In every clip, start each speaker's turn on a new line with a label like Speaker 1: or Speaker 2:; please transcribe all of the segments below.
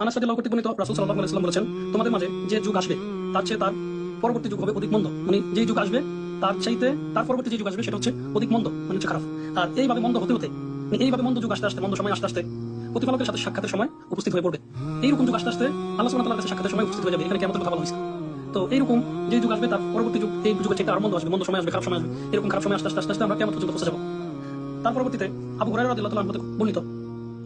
Speaker 1: আনাস রাদিয়াল্লাহু কর্তৃক বর্ণিত রাসূল সাল্লাল্লাহু আলাইহি বলেছেন, তোমাদের মাঝে যে যুগ আসবে, তার চেয়ে তার পরবর্তী যুগ হবে অধিক মন্দ। মানে যে যুগ আসবে, তার চাইতে তার পরবর্তী যে যুগ আসবে, সেটা হচ্ছে অধিক মন্দ মানে হচ্ছে খারাপ। আর এইভাবে মন্দ হতে হতে মানে এইভাবে মন্দ যুগ আসতে আসতে, মন্দ সময় আসতে আসতে প্রতিপালকের সাথে সাক্ষাতের সময় উপস্থিত হয়ে পড়বে। এইরকম যুগ আসতে আসতে আল্লাহ ওয়া কাছে সাক্ষাতের সময় উপস্থিত হয়ে যাবে, এখানে কেমন কথা বলা হয়েছে। তো এইরকম যে যুগ আসবে, তার পরবর্তী যুগ, এই যুগের চাইতে আর মন্দ আসবে, মন্দ সময় আসবে, খারাপ সময় আসবে। এরকম খারাপ সময় আসতে আসতে আসতে আমরা কেমন পর্যন্ত পৌঁছে যাব তার পরবর্তীতে আবু হুরায়রা রাদিয়াল্লাহু আনহু বর্ণিত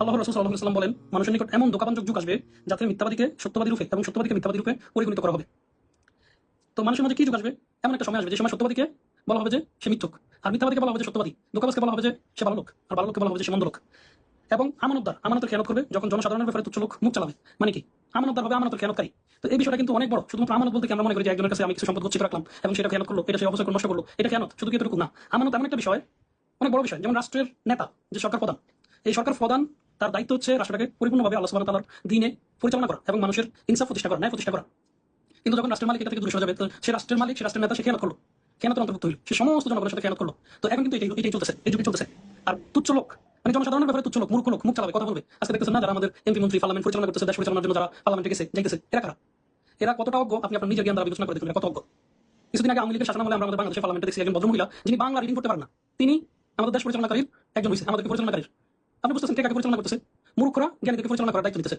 Speaker 1: আল্লাহ রাসূল সাল্লাল্লাহু আলাইহি ওয়াসাল্লাম বলেন, মানুষের নিকট এমন দোকাবাঞ্জক যুগ আসবে যাতে মিথ্যাবাদীকে সত্যবাদী রূপে এবং সত্যবাদীকে মিথ্যাবাদী রূপে পরিগণিত করা হবে। তো মানুষের মাঝে কি যুগ আসবে? এমন একটা সময় আসবে যে সময় সত্যবাদীকে বলা হবে যে সে মিথ্যুক, আর মিথ্যাবাদীকে বলা হবে যে সত্যবাদী। দোকাবাজকে বলা হবে যে সে ভালো লোক, আর ভালো লোককে বলা হবে যে সে মন্দ লোক। এবং আমানতদার, আমানতের খেয়ানত করবে যখন জনসাধারণের ব্যাপারে তুচ্ছ লোক মুখ চালাবে। মানে কি? আমানতদার হবে আমানতের খেয়ানতকারী। তো এই বিষয়টা কিন্তু অনেক বড়। শুধুমাত্র আমানত বলতে আমরা মনে করি যে একজনের কাছে আমি কিছু সম্পদ গচ্ছিত রাখলাম এবং সেটা খেয়াল করল, এটা সে অবশ্যই নষ্ট করল, এটা খেয়ানত, শুধু কি এতটুকু? না। আমানত এমন একটা বিষয়, অনেক বড় বিষয়, যেমন রাষ্ট্রের নেতা, যে সরকার প্রধান। এই সরকার প্রধান তার দায়িত্ব হচ্ছে রাষ্ট্রটাকে পরিপূর্ণভাবে আল্লাহ সুবহানাহু ওয়া তাআলার দিনে পরিচালনা করা এবং মানুষের ইনসাফ প্রতিষ্ঠা করা, ন্যায় প্রতিষ্ঠা করা। কিন্তু যখন রাষ্ট্রের মালিক এটা থেকে দূরে সরে যাবে সে রাষ্ট্রের মালিক, সে রাষ্ট্রের নেতা, সে খেয়ানত করল। খেয়ানতের অন্তর্ভুক্ত হইল। সে সমস্ত জনগণের সাথে খেয়ানত করল। তো এখন কিন্তু এটাই এটাই চলতেছে, এই যুগে চলতেছে। আর তুচ্ছ লোক মানে জনসাধারণের ব্যাপারে তুচ্ছ লোক, মূর্খ লোক, মুখ চালাবে, কথা বলবে। আজকে দেখতেছেন না যারা আমাদের এমপি, মন্ত্রী, পার্লামেন্ট পরিচালনা করতেছে, দেশ পরিচালনার জন্য যারা পার্লামেন্টে গেছে, যাইতেছে, এরা কারা? এরা কতটা অজ্ঞ? আপনি আপনার নিজের জ্ঞান দ্বারা বিবেচনা করে দেখুন কত অজ্ঞ? কিছুদিন আগে আওয়ামী লীগের শাসনামলে আমরা আমাদের বাংলাদেশের পার্লামেন্টে দেখছি, একজন ভদ্রমহিলা, যিনি বাংলা রিডিং করতে পারেন না, তিনি আমাদের দেশ পরিচালনাকারীর একজন হয়েছে আমাদেরকে পরিচালনাকারীর। আপনি বুঝতেছেন কে কাকে পরিচালনা করতেছে মূর্খরা জ্ঞানীকে পরিচালনা করার দায়িত্ব নিতেছে।